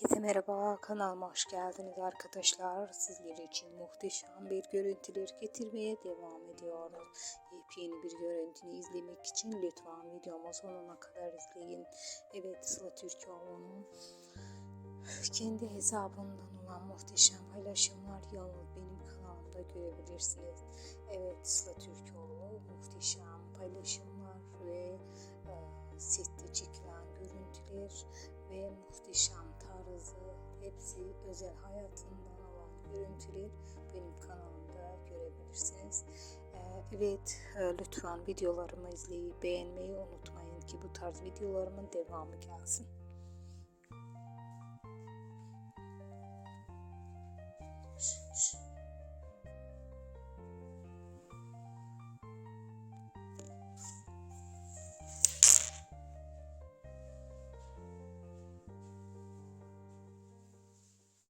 Herkese merhaba, kanalıma hoş geldiniz arkadaşlar. Sizler için muhteşem bir görüntüler getirmeye devam ediyoruz. Yepyeni bir görüntünü izlemek için lütfen videomu sonuna kadar izleyin. Evet, Sıla Türkoğlu'nun kendi hesabından olan muhteşem paylaşımlar yalnız benim kanalımda görebilirsiniz. Evet, Sıla Türkoğlu muhteşem paylaşımlar ve e, sette çekilen görüntüler ve muhteşem tarzı hepsi özel hayatından olan görüntüler benim kanalımda görebilirsiniz. Ee, Evet e, lütfen videolarımı izleyip beğenmeyi unutmayın ki bu tarz videolarımın devamı gelsin.